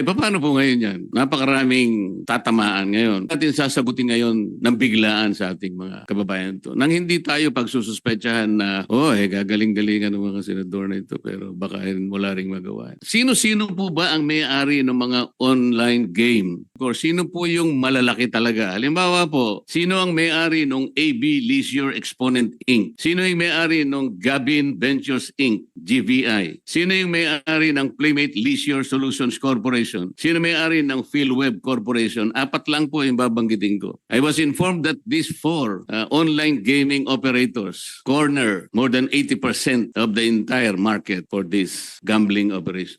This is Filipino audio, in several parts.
Okay, paano po ngayon yan? Napakaraming tatamaan ngayon. Atin sasagutin ngayon ng biglaan sa ating mga kababayan to. Nang hindi tayo pagsususpetsahan na, oh, eh, gagaling-galingan ng mga senador na ito, pero baka rin wala ring magawa. Sino-sino po ba ang may-ari ng mga online game? Course, sino po yung malalaki talaga? Halimbawa po, sino ang may-ari ng AB Leisure Exponent Inc.? Sino yung may-ari ng Gabin Ventures Inc., GVI? Sino yung may-ari ng Playmate Leisure Solutions Corporation? Sino may-ari ng PhilWeb Corporation? Apat lang po yung babanggitin ko. I was informed that these four uh, online gaming operators corner more than 80% of the entire market for this gambling operation.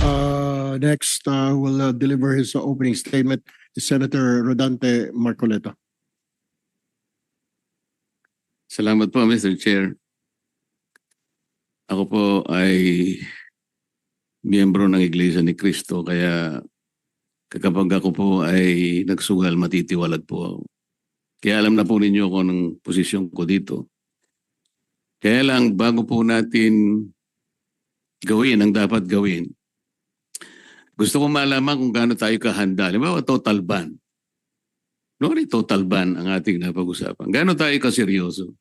Uh, next, uh, will uh, deliver his uh, opening statement is Senator Rodante Marcoleta. Salamat po, Mr. Chair. Ako po ay miyembro ng Iglesia ni Cristo, kaya kapag ako po ay nagsugal, matitiwalag po ako. Kaya alam na po ninyo ako ng posisyon ko dito. Kaya lang, bago po natin gawin ang dapat gawin, gusto ko malaman kung gaano tayo kahanda. Halimbawa, total ban. No, total ban ang ating napag-usapan. Gaano tayo kaseryoso?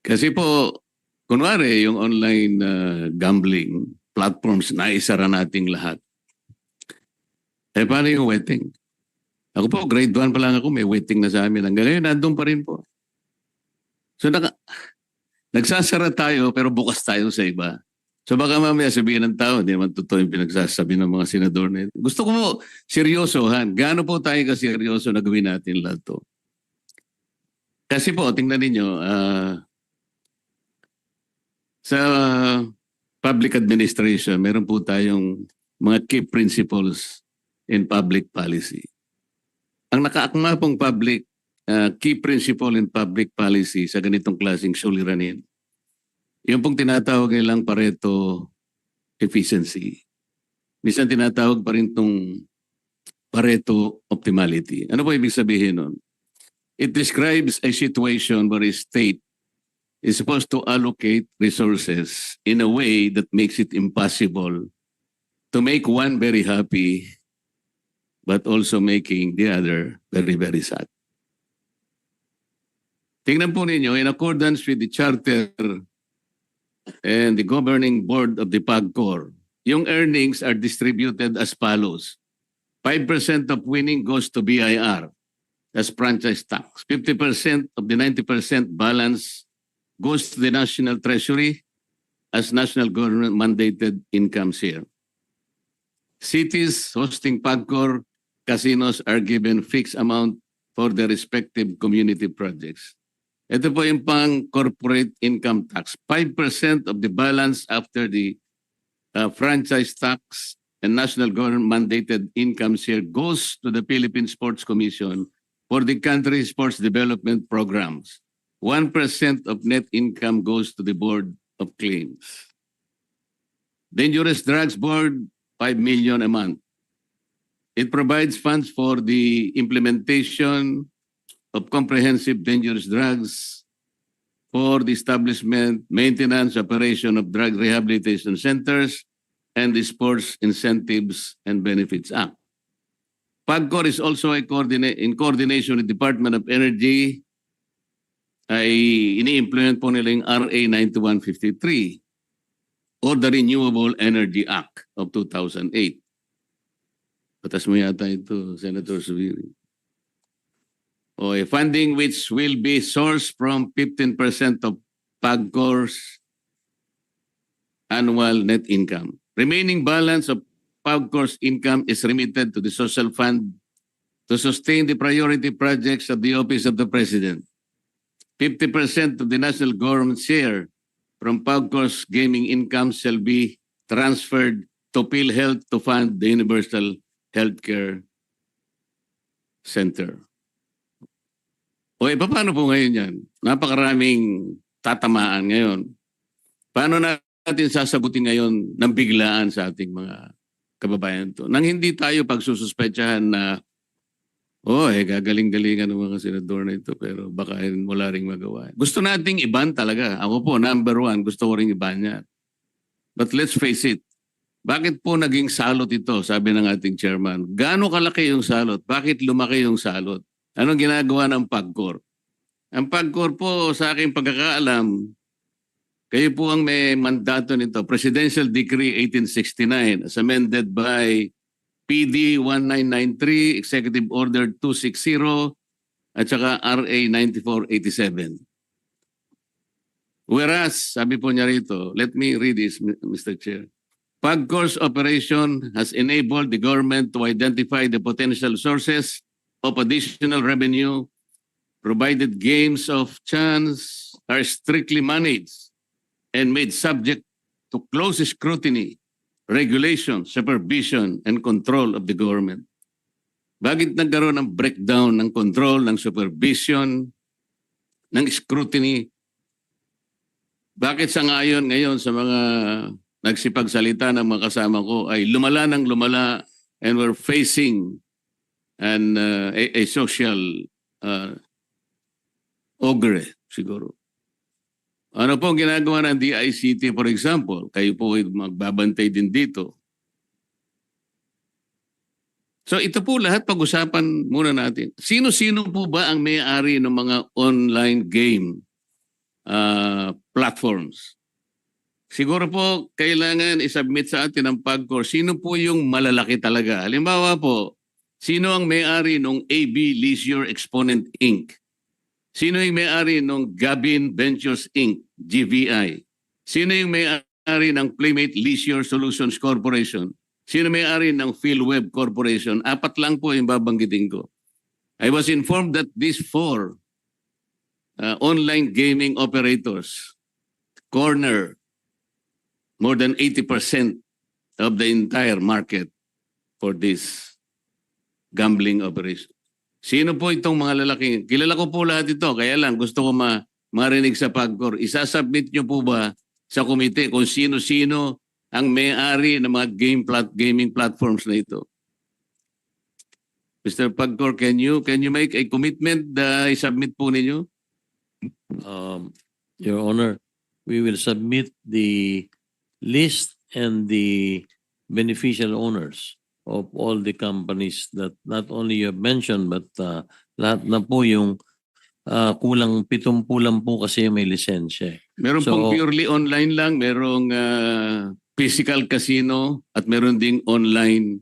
Kasi po, kunwari yung online uh, gambling platforms na isara nating lahat. Eh paano yung waiting? Ako po, grade 1 pa lang ako, may waiting na sa amin. Hanggang ngayon, nandun pa rin po. So, naka, nagsasara tayo, pero bukas tayo sa iba. So baka mamaya sabihin ng tao, hindi naman totoo yung pinagsasabi ng mga senador na ito. Gusto ko po, seryosohan. Gaano po tayo kaseryoso na gawin natin lahat to? Kasi po, tingnan ninyo, ah, sa public administration, meron po tayong mga key principles in public policy. Ang nakaakma pong public, ah, key principle in public policy sa ganitong klaseng suliranin, yung pong tinatawag nilang Pareto efficiency. Minsan tinatawag pa rin itong Pareto optimality. Ano po ibig sabihin nun? It describes a situation where a state is supposed to allocate resources in a way that makes it impossible to make one very happy but also making the other very, very sad. Tingnan po ninyo, in accordance with the charter and the governing board of the PAGCOR, yung earnings are distributed as follows. 5% of winning goes to BIR as franchise tax. 50% of the 90% balance goes to the National Treasury as national government mandated incomes here. Cities hosting PAGCOR casinos are given fixed amount for their respective community projects. Ito po yung pang corporate income tax. 5% of the balance after the uh, franchise tax and national government mandated incomes here goes to the Philippine Sports Commission for the country sports development programs. 1% of net income goes to the Board of Claims. Dangerous Drugs Board, 5 million a month. It provides funds for the implementation of comprehensive dangerous drugs for the establishment, maintenance, operation of drug rehabilitation centers, and the Sports Incentives and Benefits Act. PAGCOR is also in coordination with Department of Energy, ay ini-implement po nila yung RA 9153 or the Renewable Energy Act of 2008. Patas mo yata ito, Senator Subiri. O a funding which will be sourced from 15% of PAGCOR's annual net income. Remaining balance of PAGCOR's income is remitted to the social fund to sustain the priority projects of the Office of the President. 50% of the national government share from PAGCOR's gaming income shall be transferred to PhilHealth to fund the Universal Healthcare Center. O eh, paano po ngayon yan? Napakaraming tatamaan ngayon. Paano natin sasagutin ngayon ng biglaan sa ating mga kababayan to? Nang hindi tayo pagsususpetsahan na, Oo, eh, gagaling-galingan ng mga senador na ito pero baka wala ring magawa. Gusto nating iban talaga. Ako po, number one, gusto ko ring iban yan. But let's face it, bakit po naging salot ito, sabi ng ating chairman? Gaano kalaki yung salot? Bakit lumaki yung salot? Anong ginagawa ng PAGCOR? Ang PAGCOR po, sa aking pagkakaalam, kayo po ang may mandato nito. Presidential Decree 1869 as amended by PD 1993, Executive Order 260, at saka RA 9487. Whereas, sabi po niya rito, let me read this, Mr. Chair. PAGCOR's operation has enabled the government to identify the potential sources of additional revenue provided games of chance are strictly managed and made subject to close scrutiny regulation, supervision, and control of the government. Bakit nagkaroon ng breakdown ng control, ng supervision, ng scrutiny? Bakit sa ngayon ngayon sa mga nagsipagsalita ng mga kasama ko ay lumala ng lumala and we're facing an, uh, a, a social uh, ogre siguro. Ano po ang ginagawa ng DICT for example? Kayo po ay magbabantay din dito. So ito po lahat pag-usapan muna natin. Sino-sino po ba ang may-ari ng mga online game uh, platforms? Siguro po kailangan isubmit sa atin ang PAGCOR. Sino po yung malalaki talaga? Halimbawa po, sino ang may-ari ng AB Leisure Exponent Inc.? Sino yung may-ari ng Gabin Ventures Inc., GVI? Sino yung may-ari ng Playmate Leisure Solutions Corporation? Sino may-ari ng PhilWeb Corporation? Apat lang po yung babanggitin ko. I was informed that these four uh, online gaming operators corner more than 80% of the entire market for this gambling operation. Sino po itong mga lalaki? Kilala ko po lahat ito, kaya lang gusto ko ma marinig sa PAGCOR. Isasubmit nyo po ba sa komite kung sino-sino ang may-ari ng mga game plat gaming platforms na ito? Mr. PAGCOR, can you can you make a commitment na isubmit po ninyo? Um, Your Honor, we will submit the list and the beneficial owners of all the companies that not only you have mentioned but uh, lahat na po yung uh, kulang pitumpu lang po kasi may lisensya. Meron So- pong purely online lang, merong ah, physical casino at meron ding online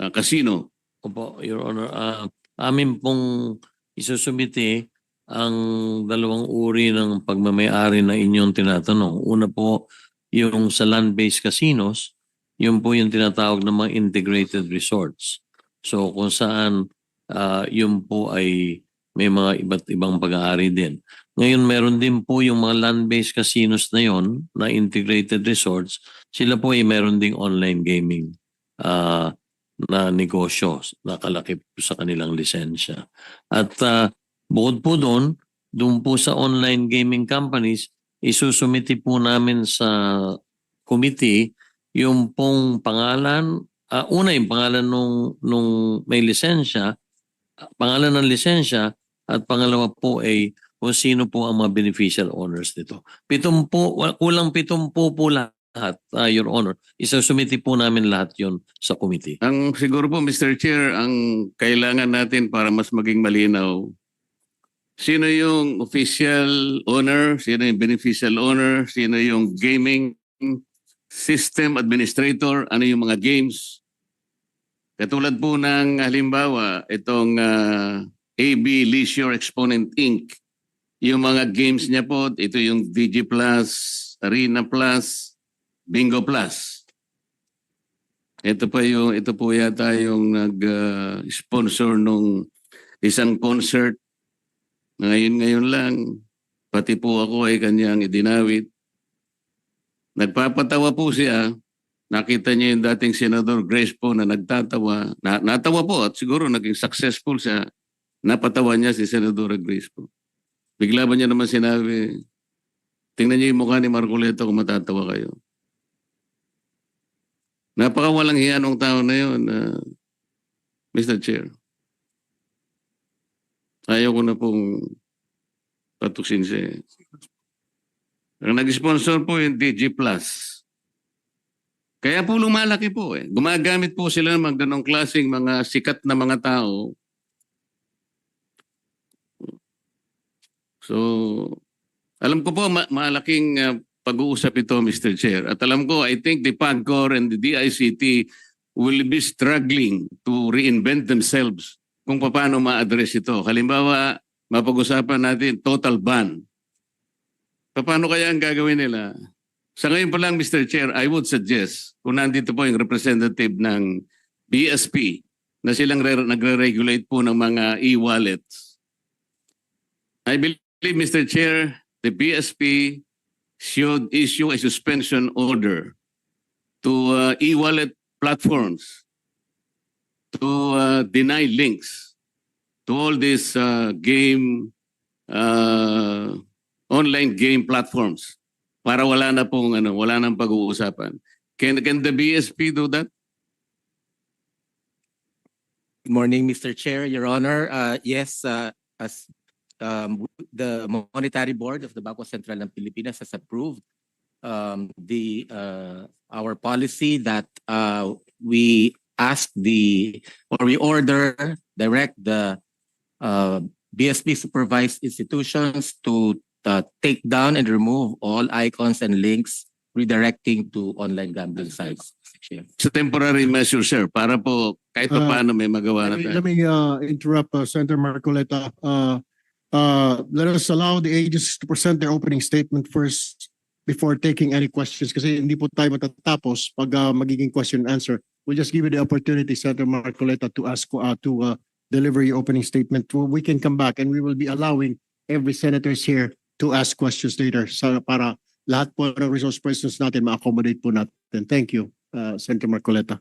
ah, casino. Opo, Your Honor, ah, amin pong isusumite ang dalawang uri ng pagmamayari na inyong tinatanong. Una po, yung sa land-based casinos, yun po yung tinatawag ng mga integrated resorts. So kung saan ah, yun po ay may mga iba't ibang pag-aari din. Ngayon meron din po yung mga land-based casinos na yon na integrated resorts. Sila po ay meron ding online gaming. Ah, na negosyo nakalaki po sa kanilang lisensya. At ah, bukod po doon, doon po sa online gaming companies, isusumiti po namin sa committee yung pong pangalan, ah, una yung pangalan nung, nung may lisensya, pangalan ng lisensya, at pangalawa po ay kung sino po ang mga beneficial owners nito. Pitumpo, kulang pitumpo po lahat, ah, Your Honor. Isusumiti po namin lahat yon sa committee. Ang siguro po Mr. Chair, ang kailangan natin para mas maging malinaw, sino yung official owner, sino yung beneficial owner, sino yung gaming system administrator, ano yung mga games. Katulad po ng halimbawa, itong ah, AB Leisure Exponent Inc. Yung mga games niya po, ito yung DG Plus, Arena Plus, Bingo Plus. Ito pa yung ito po yata yung nag-sponsor nung isang concert. Ngayon ngayon lang pati po ako ay kanyang idinawit. Nagpapatawa po siya. Nakita niya yung dating Senador Grace po na nagtatawa. Na, natawa po at siguro naging successful siya. Napatawa niya si Senador Grace po. Bigla ba niya naman sinabi, tingnan niyo yung mukha ni Marcoleta kung matatawa kayo. Napakawalang hiya nung tao na yun, uh, Mr. Chair. Ayaw ko na pong patuksin siya. Ang nag-sponsor po yung DG Plus. Kaya po lumalaki po eh. Gumagamit po sila ng ganong klaseng mga sikat na mga tao. So, alam ko po ma- malaking uh, pag-uusap ito, Mr. Chair. At alam ko, I think the PAGCOR and the DICT will be struggling to reinvent themselves kung paano ma-address ito. Halimbawa, mapag-usapan natin total ban. Paano kaya ang gagawin nila? Sa ngayon pa lang, Mr. Chair, I would suggest, kung nandito po yung representative ng BSP, na silang re- nagre-regulate po ng mga e-wallets. I believe, Mr. Chair, the BSP should issue a suspension order to uh, e-wallet platforms to uh, deny links to all these uh, game uh, online game platforms para wala na pong ano wala nang pag-uusapan can can the BSP do that Good morning, Mr. Chair, Your Honor. Uh, yes, uh, as um, the Monetary Board of the Bangko Sentral ng Pilipinas has approved um, the uh, our policy that uh, we ask the or we order direct the uh, BSP supervised institutions to uh, take down and remove all icons and links redirecting to online gambling sites. Chair. sa temporary measure sir para po kahit pa Uh, paano may magawa na Let me, tayo let me uh, interrupt uh, Senator Marcoleta. Uh, uh, let us allow the agencies to present their opening statement first before taking any questions kasi hindi po tayo matatapos pag uh, magiging question and answer. We'll just give you the opportunity, Senator Marcoleta, to ask uh, to uh, deliver your opening statement. We can come back and we will be allowing every senators here to ask questions later sa para lahat po ng resource persons natin ma-accommodate po natin. Thank you, uh, Senator Marcoleta.